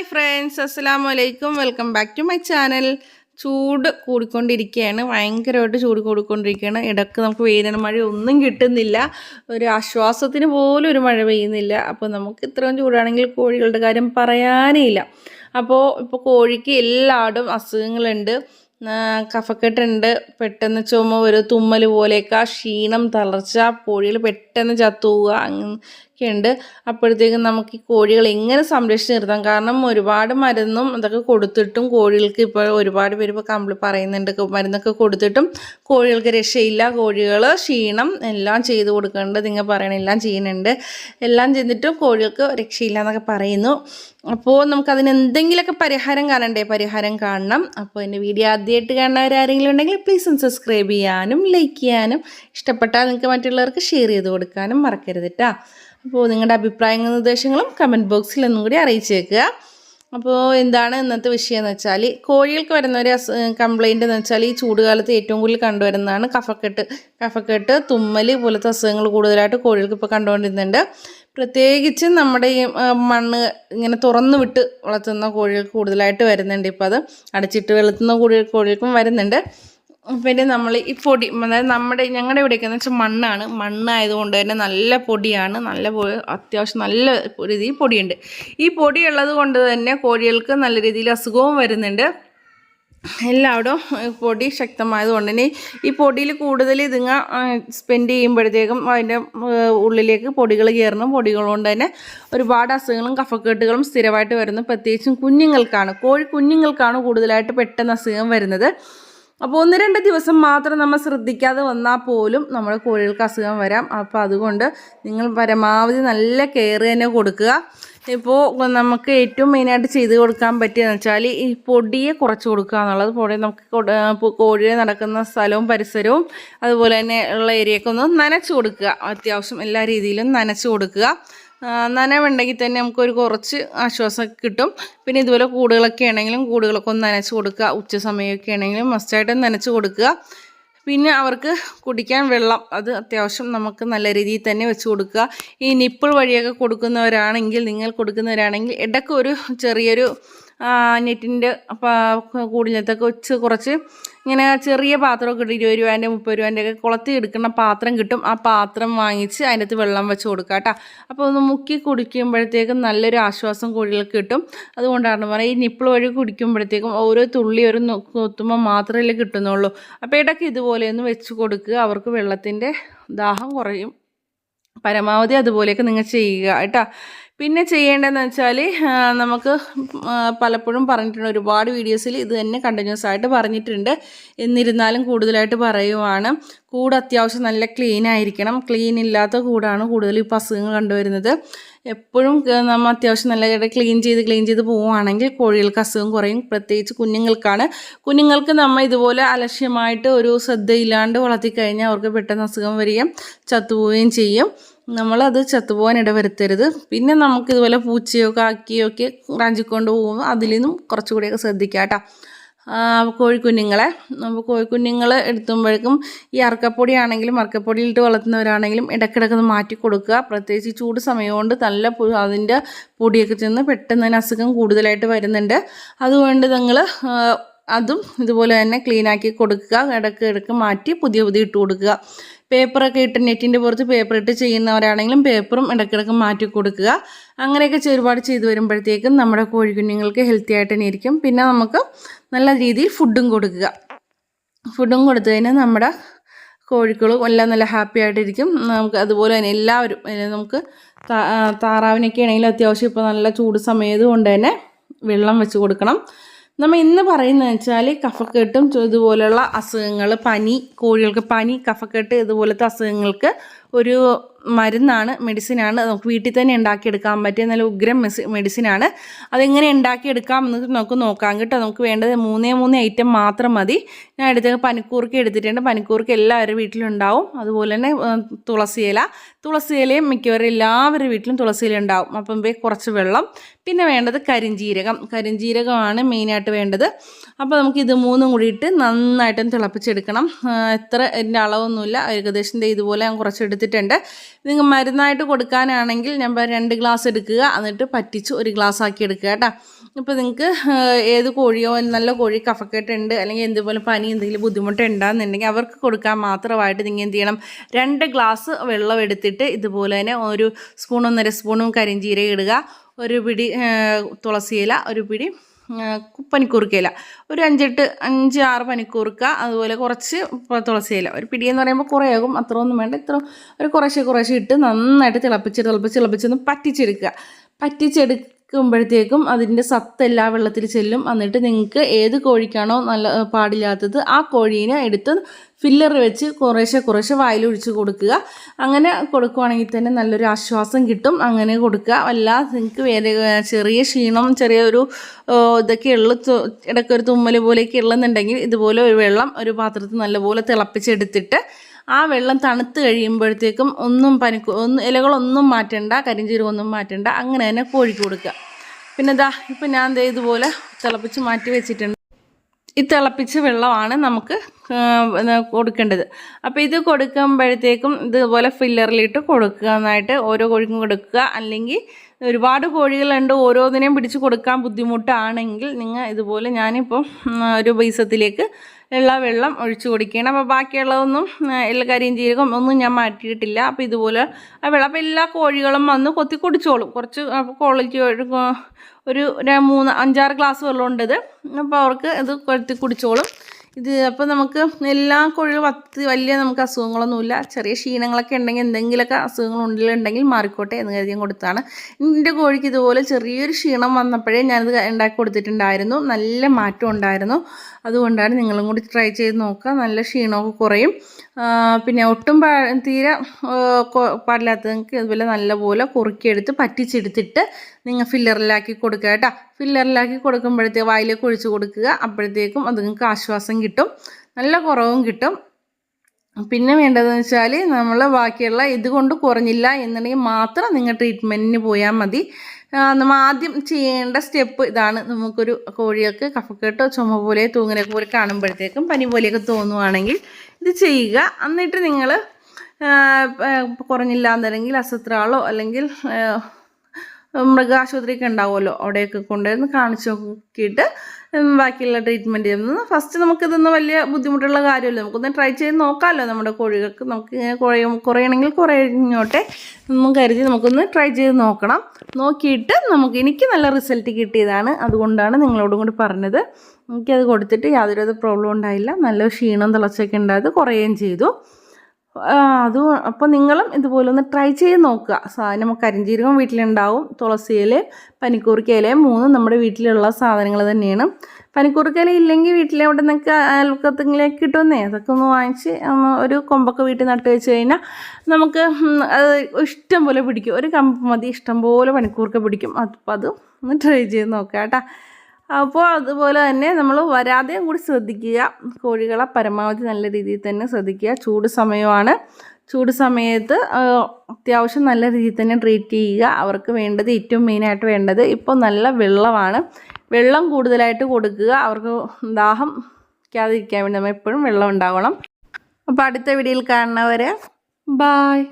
Hi friends അസ്സാം വലൈക്കും welcome back to my channel. ചൂട് കൂടിക്കൊണ്ടിരിക്കുകയാണ് ഭയങ്കരമായിട്ട് ചൂട് കൂടിക്കൊണ്ടിരിക്കുകയാണ് ഇടയ്ക്ക് നമുക്ക് വേനൽ മഴ ഒന്നും കിട്ടുന്നില്ല. ഒരു ആശ്വാസത്തിന് പോലും ഒരു മഴ പെയ്യുന്നില്ല. അപ്പോൾ നമുക്ക് ഇത്രയും ചൂടാണെങ്കിൽ കോഴികളുടെ കാര്യം പറയാനേ ഇല്ല. അപ്പോൾ ഇപ്പോൾ കോഴിക്ക് എല്ലായിടും അസുഖങ്ങളുണ്ട്. കഫക്കെട്ടുണ്ട്. പെട്ടെന്ന് ചുമ ഒരു തുമ്മൽ പോലെയൊക്കെ ക്ഷീണം തളർച്ച കോഴികൾ പെട്ടെന്ന് ചത്തുപോവുക അങ്ങനെയൊക്കെ ഉണ്ട് അപ്പോഴത്തേക്കും നമുക്ക് ഈ കോഴികൾ എങ്ങനെ സംരക്ഷിച്ച് നിർത്താം? കാരണം ഒരുപാട് മരുന്നും അതൊക്കെ കൊടുത്തിട്ടും കോഴികൾക്ക് ഇപ്പോൾ ഒരുപാട് പേര് ഇപ്പോൾ കമ്പിളി പറയുന്നുണ്ട്. മരുന്നൊക്കെ കൊടുത്തിട്ടും കോഴികൾക്ക് രക്ഷയില്ല. കോഴികൾ ക്ഷീണം എല്ലാം ചെയ്ത് കൊടുക്കുന്നുണ്ട്. നിങ്ങൾ പറയണ എല്ലാം ചെയ്യുന്നുണ്ട്. എല്ലാം ചെയ്തിട്ടും കോഴികൾക്ക് രക്ഷയില്ല എന്നൊക്കെ പറയുന്നു. അപ്പോൾ നമുക്ക് അതിന് എന്തെങ്കിലുമൊക്കെ പരിഹാരം കാണണ്ടേ? പരിഹാരം കാണണം. അപ്പോൾ എന്റെ വീഡിയോ ആദ്യമായിട്ട് കാണുന്നവരാരെങ്കിലും ഉണ്ടെങ്കിൽ പ്ലീസ് ഒന്ന് സബ്സ്ക്രൈബ് ചെയ്യാനും ലൈക്ക് ചെയ്യാനും ഇഷ്ടപ്പെട്ടാൽ നിങ്ങൾക്ക് മറ്റുള്ളവർക്ക് ഷെയർ ചെയ്ത് കൊടുക്കാനും മറക്കരുത് കേട്ടോ അപ്പോൾ നിങ്ങളുടെ അഭിപ്രായങ്ങളും നിർദ്ദേശങ്ങളും കമന്റ് ബോക്സിൽ ഒന്നും കൂടി അറിയിച്ചേക്കുക അപ്പോൾ എന്താണ് ഇന്നത്തെ വിഷയം എന്ന് വെച്ചാൽ കോഴികൾക്ക് വരുന്ന ഒരു അസു കംപ്ലൈന്റ് എന്ന് വെച്ചാൽ ഈ ചൂടുകാലത്ത് ഏറ്റവും കൂടുതൽ കണ്ടുവരുന്നതാണ് കഫക്കെട്ട്. കഫക്കെട്ട് തുമ്മൽ പോലത്തെ അസുഖങ്ങൾ കൂടുതലായിട്ട് കോഴികൾക്ക് ഇപ്പോൾ കണ്ടുകൊണ്ടിരുന്നുണ്ട്. പ്രത്യേകിച്ച് നമ്മുടെ ഈ മണ്ണ് ഇങ്ങനെ തുറന്നു വിട്ട് വളർത്തുന്ന കോഴികൾക്ക് കൂടുതലായിട്ട് വരുന്നുണ്ട്. ഇപ്പോൾ അത് അടച്ചിട്ട് വളർത്തുന്ന കോഴി കോഴികൾക്കും വരുന്നുണ്ട്. പിന്നെ നമ്മൾ ഈ പൊടി അതായത് നമ്മുടെ ഞങ്ങളുടെ ഇവിടെയൊക്കെ എന്ന് വെച്ചാൽ മണ്ണാണ്. മണ്ണായതുകൊണ്ട് തന്നെ നല്ല പൊടിയാണ്. നല്ല അത്യാവശ്യം നല്ല രീതിയിൽ പൊടിയുണ്ട്. ഈ പൊടിയുള്ളത് കൊണ്ട് തന്നെ കോഴികൾക്ക് നല്ല രീതിയിൽ അസുഖവും വരുന്നുണ്ട്. എല്ലായിടും ഈ പൊടി ശക്തമായതുകൊണ്ട് തന്നെ ഈ പൊടിയിൽ കൂടുതൽ ഇതുങ്ങ സ്പെൻഡ് ചെയ്യുമ്പോഴത്തേക്കും അതിന്റെ ഉള്ളിലേക്ക് പൊടികൾ കയറണം പൊടികൾ കൊണ്ട് തന്നെ ഒരുപാട് അസുഖങ്ങളും കഫക്കെട്ടുകളും സ്ഥിരമായിട്ട് വരുന്നു. പ്രത്യേകിച്ചും കുഞ്ഞുങ്ങൾക്കാണ് കോഴി കുഞ്ഞുങ്ങൾക്കാണ് കൂടുതലായിട്ട് പെട്ടെന്ന് അസുഖം വരുന്നത്. അപ്പോൾ ഒന്ന് രണ്ട് ദിവസം മാത്രം നമ്മൾ ശ്രദ്ധിക്കാതെ വന്നാൽ പോലും നമ്മുടെ കോഴികൾക്ക് അസുഖം വരാം. അപ്പോൾ അതുകൊണ്ട് നിങ്ങൾ പരമാവധി നല്ല കെയർ തന്നെ കൊടുക്കുക. ഇപ്പോൾ നമുക്ക് ഏറ്റവും മെയിനായിട്ട് ചെയ്ത് കൊടുക്കാൻ പറ്റിയെന്ന് വെച്ചാൽ ഈ പൊടിയെ കുറച്ച് കൊടുക്കുക എന്നുള്ളത്. പൊടി നമുക്ക് കോഴിയെ നടക്കുന്ന സ്ഥലവും പരിസരവും അതുപോലെ തന്നെ ഉള്ള ഏരിയയൊക്കെ ഒന്ന് നനച്ച് കൊടുക്കുക. അത്യാവശ്യം എല്ലാ രീതിയിലും നനച്ച് കൊടുക്കുക. നനവുണ്ടെങ്കിൽ തന്നെ നമുക്കൊരു കുറച്ച് ആശ്വാസം കിട്ടും. പിന്നെ ഇതുപോലെ കൂടുകളൊക്കെ ആണെങ്കിലും കൂടുകളൊക്കെ ഒന്ന് നനച്ച് കൊടുക്കുക. ഉച്ച സമയമൊക്കെ ആണെങ്കിലും മസ്റ്റായിട്ട് നനച്ച് കൊടുക്കുക. പിന്നെ അവർക്ക് കുടിക്കാൻ വെള്ളം അത് അത്യാവശ്യം നമുക്ക് നല്ല രീതിയിൽ തന്നെ വെച്ച് കൊടുക്കുക. ഈ നിപ്പിൾ വഴിയൊക്കെ കൊടുക്കുന്നവരാണെങ്കിൽ നിങ്ങൾ കൊടുക്കുന്നവരാണെങ്കിൽ ഇടയ്ക്ക് ഒരു ചെറിയൊരു നെറ്റിന്റെ കൂടിനകത്തൊക്കെ വെച്ച് കുറച്ച് ഇങ്ങനെ ചെറിയ പാത്രമൊക്കെ ഇട്ട് ഇരുപത് രൂപേന്റെ മുപ്പത് രൂപേന്റെ ഒക്കെ കുളത്തി എടുക്കുന്ന പാത്രം കിട്ടും. ആ പാത്രം വാങ്ങിച്ച് അതിനകത്ത് വെള്ളം വെച്ച് കൊടുക്കുക കേട്ടോ. അപ്പോൾ ഒന്ന് മുക്കി കുടിക്കുമ്പോഴത്തേക്കും നല്ലൊരു ആശ്വാസം കോഴികൾക്ക് കിട്ടും. അതുകൊണ്ടാണ് പറയുന്നത് ഈ നിപ്പിൾ വഴി കുടിക്കുമ്പോഴത്തേക്കും ഓരോ തുള്ളി ഒരു കുത്തുമ്പോൾ മാത്രമല്ലേ കിട്ടുന്നുള്ളൂ. അപ്പോൾ ഇടയ്ക്ക് ഇതുപോലെയൊന്ന് വെച്ച് കൊടുക്കുക. അവർക്ക് വെള്ളത്തിന്റെ ദാഹം കുറയും. പരമാവധി അതുപോലെയൊക്കെ നിങ്ങൾ ചെയ്യുക കേട്ടോ. പിന്നെ ചെയ്യേണ്ടതെന്ന് വെച്ചാൽ നമുക്ക് പലപ്പോഴും പറഞ്ഞിട്ടുണ്ട് ഒരുപാട് വീഡിയോസിൽ ഇത് തന്നെ കണ്ടിന്യൂസ് ആയിട്ട് പറഞ്ഞിട്ടുണ്ട്. എന്നിരുന്നാലും കൂടുതലായിട്ട് പറയുവാണ്. കൂട് അത്യാവശ്യം നല്ല ക്ലീൻ ആയിരിക്കണം. ക്ലീൻ ഇല്ലാത്ത കൂടാണ് കൂടുതൽ ഇപ്പോൾ അസുഖങ്ങൾ കണ്ടുവരുന്നത്. എപ്പോഴും നമ്മൾ അത്യാവശ്യം നല്ല ക്ലീൻ ചെയ്ത് ക്ലീൻ ചെയ്ത് പോവുകയാണെങ്കിൽ കോഴികൾക്ക് അസുഖം കുറയും. പ്രത്യേകിച്ച് കുഞ്ഞുങ്ങൾക്കാണ്. കുഞ്ഞുങ്ങൾക്ക് നമ്മൾ ഇതുപോലെ അലക്ഷ്യമായിട്ട് ഒരു ശ്രദ്ധയില്ലാണ്ട് വളർത്തിക്കഴിഞ്ഞാൽ അവർക്ക് പെട്ടെന്ന് അസുഖം വരികയും ചത്തുപോവുകയും ചെയ്യും. നമ്മളത് ചത്തുപോകാൻ ഇടവരുത്തരുത്. പിന്നെ നമുക്ക് ഇതുപോലെ പൂച്ചയോ കാക്കിയോ ഒക്കെ റാഞ്ചിക്കൊണ്ട് പോകുമ്പോൾ അതിൽ നിന്നും കുറച്ചുകൂടിയൊക്കെ ശ്രദ്ധിക്കാം കേട്ടോ. കോഴിക്കുഞ്ഞുങ്ങളെ അപ്പോൾ കോഴിക്കുഞ്ഞുങ്ങൾ എടുത്തുമ്പോഴേക്കും ഈ അറക്കപ്പൊടി ആണെങ്കിലും അറക്കപ്പൊടിയിലിട്ട് വളർത്തുന്നവരാണെങ്കിലും ഇടയ്ക്കിടയ്ക്ക് ഒന്ന് മാറ്റി കൊടുക്കുക. പ്രത്യേകിച്ച് ചൂട് സമയമുകൊണ്ട് നല്ല പു- അതിന്റെ പൊടിയൊക്കെ ചെന്ന് പെട്ടെന്ന് തന്നെ അസുഖം കൂടുതലായിട്ട് വരുന്നുണ്ട്. അതുകൊണ്ട് നിങ്ങൾ അതും ഇതുപോലെ തന്നെ ക്ലീനാക്കി കൊടുക്കുക. ഇടയ്ക്ക് ഇടയ്ക്ക് മാറ്റി പുതിയ പുതിയ ഇട്ട് കൊടുക്കുക. പേപ്പറൊക്കെ ഇട്ട് നെറ്റിന്റെ പുറത്ത് പേപ്പർ ഇട്ട് ചെയ്യുന്നവരാണെങ്കിലും പേപ്പറും ഇടയ്ക്കിടയ്ക്ക് മാറ്റി കൊടുക്കുക. അങ്ങനെയൊക്കെ ചെറുപാട് ചെയ്തു വരുമ്പോഴത്തേക്കും നമ്മുടെ കോഴിക്കുഞ്ഞുങ്ങൾക്ക് ഹെൽത്തി ആയിട്ട് തന്നെ ഇരിക്കും. പിന്നെ നമുക്ക് നല്ല രീതിയിൽ ഫുഡും കൊടുക്കുക. ഫുഡും കൊടുത്തു കഴിഞ്ഞാൽ നമ്മുടെ കോഴിക്കളും എല്ലാം നല്ല ഹാപ്പി ആയിട്ടിരിക്കും നമുക്ക് അതുപോലെ തന്നെ എല്ലാവരും നമുക്ക് താറാവിനൊക്കെ ആണെങ്കിലും അത്യാവശ്യം ഇപ്പോൾ നല്ല ചൂട് സമയത് കൊണ്ട് തന്നെ വെള്ളം വെച്ച് കൊടുക്കണം. നമ്മൾ ഇന്ന് പറയുന്നത് വെച്ചാൽ കഫക്കെട്ടും ഇതുപോലെയുള്ള അസുഖങ്ങൾ പനി കോഴികൾക്ക് പനി കഫക്കെട്ട് ഇതുപോലത്തെ അസുഖങ്ങൾക്ക് ഒരു മരുന്നാണ് മെഡിസിനാണ് നമുക്ക് വീട്ടിൽ തന്നെ ഉണ്ടാക്കിയെടുക്കാൻ പറ്റിയ നല്ല ഉഗ്രം മെസ് മെഡിസിനാണ് അതെങ്ങനെ ഉണ്ടാക്കിയെടുക്കാം എന്ന് നമുക്ക് നോക്കാം കേട്ടോ. നമുക്ക് വേണ്ടത് മൂന്നേ മൂന്ന് ഐറ്റം മാത്രം മതി. ഞാൻ എടുത്ത പനിക്കൂർക്ക എടുത്തിട്ടുണ്ട്. പനിക്കൂർക്ക എല്ലാവരുടെ വീട്ടിലുണ്ടാവും. അതുപോലെ തന്നെ തുളസിയില തുളസി ഇല. തുളസി ഇലയും മിക്കവരും എല്ലാവരുടെ വീട്ടിലും തുളസിയില ഉണ്ടാവും. അപ്പം കുറച്ച് വെള്ളം. പിന്നെ വേണ്ടത് കരിഞ്ജീരകം കരിഞ്ജീരകമാണ് മെയിനായിട്ട് വേണ്ടത്. അപ്പോൾ നമുക്ക് ഇത് മൂന്നും കൂടിയിട്ട് നന്നായിട്ടും തിളപ്പിച്ചെടുക്കണം. എത്ര എന്റെ അളവൊന്നുമില്ല. ഏകദേശം ഇതുപോലെ ഞാൻ കുറച്ച് എടുത്തിട്ടുണ്ട് നിങ്ങൾ മരുന്നായിട്ട് കൊടുക്കാനാണെങ്കിൽ ഞാൻ രണ്ട് ഗ്ലാസ് എടുക്കുക. എന്നിട്ട് പറ്റിച്ച് ഒരു ഗ്ലാസ് ആക്കി എടുക്കുക കേട്ടോ. ഇപ്പോൾ നിങ്ങൾക്ക് ഏത് കോഴിയോ നല്ല കോഴി കഫക്കെട്ടുണ്ട് അല്ലെങ്കിൽ എന്തുപോലെ പനി എന്തെങ്കിലും ബുദ്ധിമുട്ട് ഉണ്ടാകുന്നുണ്ടെങ്കിൽ അവർക്ക് കൊടുക്കാൻ മാത്രമായിട്ട് നിങ്ങൾ എന്ത് ചെയ്യണം? രണ്ട് ഗ്ലാസ് വെള്ളം എടുത്തിട്ട് ഇതുപോലെ തന്നെ ഒരു സ്പൂൺ ഒന്നര സ്പൂണും കരിഞ്ചീരകം ഇടുക. ഒരു പിടി തുളസിയില ഒരു പിടി പനിക്കൂർക്കയില ഒരു അഞ്ചെട്ട് അഞ്ച് ആറ് പനിക്കൂർക്ക അതുപോലെ കുറച്ച് തുളസിയില ഒരു പിടിയെന്ന് പറയുമ്പോൾ കുറേ ആകും അത്ര ഒന്നും വേണ്ട. ഇത്ര ഒരു കുറേശ്ശെ കുറേശ്ശെ ഇട്ട് നന്നായിട്ട് തിളപ്പിച്ച് തിളപ്പിച്ച് തിളപ്പിച്ചൊന്ന് പറ്റിച്ചെടുക്കുക. പറ്റിച്ചെടുക്കുമ്പോഴത്തേക്കും അതിന്റെ സത്ത് എല്ലാ വെള്ളത്തിൽ ചെല്ലും. എന്നിട്ട് നിങ്ങൾക്ക് ഏത് കോഴിക്കാണോ നല്ല പാടില്ലാത്തത് ആ കോഴീനെ എടുത്ത് ഫില്ലർ വെച്ച് കുറേശ്ശെ കുറേശ്ശെ വായിലൊഴിച്ച് കൊടുക്കുക. അങ്ങനെ കൊടുക്കുവാണെങ്കിൽ തന്നെ നല്ലൊരു ആശ്വാസം കിട്ടും. അങ്ങനെ കൊടുക്കുക. അല്ല നിങ്ങൾക്ക് വേറെ ചെറിയ ക്ഷീണം ചെറിയൊരു ഇതൊക്കെ ഉള്ള ഇടയ്ക്കൊരു തുമ്മൽ പോലെയൊക്കെ ഉള്ളെന്നുണ്ടെങ്കിൽ ഇതുപോലെ ഒരു വെള്ളം ഒരു പാത്രത്തിൽ നല്ലപോലെ തിളപ്പിച്ചെടുത്തിട്ട് ആ വെള്ളം തണുത്ത് കഴിയുമ്പോഴത്തേക്കും ഒന്നും പനിക്ക് ഒന്നും ഇലകളൊന്നും മാറ്റണ്ട കരിഞ്ചീരകമൊന്നും മാറ്റണ്ട അങ്ങനെ തന്നെ കോഴിക്ക് കൊടുക്കുക. പിന്നെ ഇതാ ഇപ്പം ഞാൻ ദേ ഇതുപോലെ തിളപ്പിച്ച് മാറ്റി വെച്ചിട്ടുണ്ട്. ഈ തിളപ്പിച്ച വെള്ളമാണ് നമുക്ക് കൊടുക്കേണ്ടത്. അപ്പോൾ ഇത് കൊടുക്കുമ്പോഴത്തേക്കും ഇതുപോലെ ഫില്ലറിലിട്ട് കൊടുക്കാനായിട്ട് ഓരോ കോഴിക്കും കൊടുക്കുക. അല്ലെങ്കിൽ ഒരുപാട് കോഴികളുണ്ട് ഓരോന്നിനെയും പിടിച്ച് കൊടുക്കാൻ ബുദ്ധിമുട്ടാണെങ്കിൽ നിങ്ങൾ ഇതുപോലെ ഞാനിപ്പോൾ ഒരു ബൈസത്തിലേക്ക് ഉള്ള വെള്ളം ഒഴിച്ചു കൊടുക്കുകയാണ്. അപ്പോൾ ബാക്കിയുള്ളതൊന്നും എല്ലാ കരിയും ജീരകം ഒന്നും ഞാൻ മാറ്റിയിട്ടില്ല. അപ്പോൾ ഇതുപോലെ ആ വെള്ളം അപ്പോൾ എല്ലാ കോഴികളും വന്ന് കൊത്തി കുടിച്ചോളും. കുറച്ച് ക്വാളിറ്റി ഒരു മൂന്ന് അഞ്ചാറ് ഗ്ലാസ് വെള്ളം ഇത്. അപ്പോൾ അവർക്ക് ഇത് കൊത്തി കുടിച്ചോളും. ഇത് അപ്പോൾ നമുക്ക് എല്ലാ കോഴികളും പത്ത് വലിയ നമുക്ക് അസുഖങ്ങളൊന്നുമില്ല. ചെറിയ ക്ഷീണങ്ങളൊക്കെ ഉണ്ടെങ്കിൽ എന്തെങ്കിലുമൊക്കെ അസുഖങ്ങൾ ഉണ്ടെങ്കിൽ മാറിക്കോട്ടെ എന്ന് കരുതി കൊടുത്താണ്. എന്റെ കോഴിക്ക് ഇതുപോലെ ചെറിയൊരു ക്ഷീണം വന്നപ്പോഴേ ഞാനിത് ഉണ്ടാക്കി കൊടുത്തിട്ടുണ്ടായിരുന്നു. നല്ല മാറ്റം ഉണ്ടായിരുന്നു. അതുകൊണ്ടാണ് നിങ്ങളും കൂടി ട്രൈ ചെയ്ത് നോക്കുക. നല്ല ക്ഷീണമൊക്കെ കുറയും. പിന്നെ ഒട്ടും തീരെ പാടില്ലാത്തവർക്ക് ഇതുപോലെ നല്ലപോലെ കുറുക്കിയെടുത്ത് പറ്റിച്ചെടുത്തിട്ട് നിങ്ങൾ ഫില്ലറിലാക്കി കൊടുക്കുക കേട്ടോ. ഫില്ലറിലാക്കി കൊടുക്കുമ്പോഴത്തേക്ക് വായിലേക്ക് ഒഴിച്ചു കൊടുക്കുക. അപ്പോഴത്തേക്കും അത് നിങ്ങൾക്ക് ആശ്വാസം കിട്ടും. നല്ല കുറവും കിട്ടും. പിന്നെ വേണ്ടതെന്ന് വെച്ചാൽ നമ്മൾ ബാക്കിയുള്ള ഇതുകൊണ്ട് കുറഞ്ഞില്ല എന്നുണ്ടെങ്കിൽ മാത്രം നിങ്ങൾ ട്രീറ്റ്മെന്റിന് പോയാൽ മതി. നമ്മൾ ആദ്യം ചെയ്യേണ്ട സ്റ്റെപ്പ് ഇതാണ്. നമുക്കൊരു കോഴികൾക്ക് കഫക്കെട്ടോ ചുമ പോലെ തൂങ്ങലൊക്കെ പോലെ കാണുമ്പോഴത്തേക്കും പനി പോലെയൊക്കെ തോന്നുവാണെങ്കിൽ ഇത് ചെയ്യുക. എന്നിട്ട് നിങ്ങൾ കുറഞ്ഞില്ല എന്നുണ്ടെങ്കിൽ അസത്രാളോ അല്ലെങ്കിൽ മൃഗാശുപത്രിയൊക്കെ ഉണ്ടാവുമല്ലോ. അവിടെയൊക്കെ കൊണ്ടുവന്ന് കാണിച്ചു നോക്കിയിട്ട് ബാക്കിയുള്ള ട്രീറ്റ്മെന്റ് ചെയ്യുന്നത്. ഫസ്റ്റ് നമുക്കിതൊന്നും വലിയ ബുദ്ധിമുട്ടുള്ള കാര്യമല്ല. നമുക്കൊന്ന് ട്രൈ ചെയ്ത് നോക്കാമല്ലോ നമ്മുടെ കോഴികൾക്ക്. നമുക്ക് ഇങ്ങനെ കുറയും കുറയണമെങ്കിൽ കുറഞ്ഞോട്ടെ ഒന്നും കരുതി നമുക്കൊന്ന് ട്രൈ ചെയ്ത് നോക്കണം. നോക്കിയിട്ട് നമുക്ക് എനിക്ക് നല്ല റിസൾട്ട് കിട്ടിയതാണ്. അതുകൊണ്ടാണ് നിങ്ങളോടും കൂടി പറഞ്ഞത്. എനിക്കത് കൊടുത്തിട്ട് യാതൊരു പ്രോബ്ലം ഉണ്ടായില്ല. നല്ല ക്ഷീണം തിളച്ചൊക്കെ ഉണ്ടായത് കുറയുകയും ചെയ്തു. അത് അപ്പോൾ നിങ്ങളും ഇതുപോലെ ഒന്ന് ട്രൈ ചെയ്ത് നോക്കുക. നമുക്ക് കരിഞ്ചീരകം വീട്ടിലുണ്ടാവും തുളസിയില പനിക്കൂർക്കയില മൂന്നും നമ്മുടെ വീട്ടിലുള്ള സാധനങ്ങൾ തന്നെയാണ്. പനിക്കൂർക്കയില ഇല്ലെങ്കിൽ വീട്ടിലെ അവിടെ നിന്നൊക്കെ അയൽക്കത്തെങ്കിലേക്ക് കിട്ടുമെന്നേ. അതൊക്കെ ഒന്ന് വാങ്ങിച്ച് ഒരു കൊമ്പൊക്കെ വീട്ടിൽ നട്ട് വെച്ച് കഴിഞ്ഞാൽ നമുക്ക് അത് ഇഷ്ടം പോലെ പിടിക്കും. ഒരു കമ്പ് മതി ഇഷ്ടം പോലെ പനിക്കൂർക്ക പിടിക്കും. അപ്പോൾ അത് ഒന്ന് ട്രൈ ചെയ്ത് നോക്കുക കേട്ടോ. അപ്പോൾ അതുപോലെ തന്നെ നമ്മൾ വരാതെയും കൂടി ശ്രദ്ധിക്കുക. കോഴികളെ പരമാവധി നല്ല രീതിയിൽ തന്നെ ശ്രദ്ധിക്കുക. ചൂട് സമയമാണ്. ചൂട് സമയത്ത് അത്യാവശ്യം നല്ല രീതിയിൽ തന്നെ ട്രീറ്റ് ചെയ്യുക. അവർക്ക് വേണ്ടത് ഏറ്റവും മെയിനായിട്ട് വേണ്ടത് ഇപ്പോൾ നല്ല വെള്ളമാണ്. വെള്ളം കൂടുതലായിട്ട് കൊടുക്കുക. അവർക്ക് ദാഹം ക്കാതിരിക്കാൻ വേണ്ടി നമ്മൾ എപ്പോഴും വെള്ളം ഉണ്ടാവണം. അപ്പോൾ അടുത്ത വീഡിയോയിൽ കാണുന്നവരെ ബായ്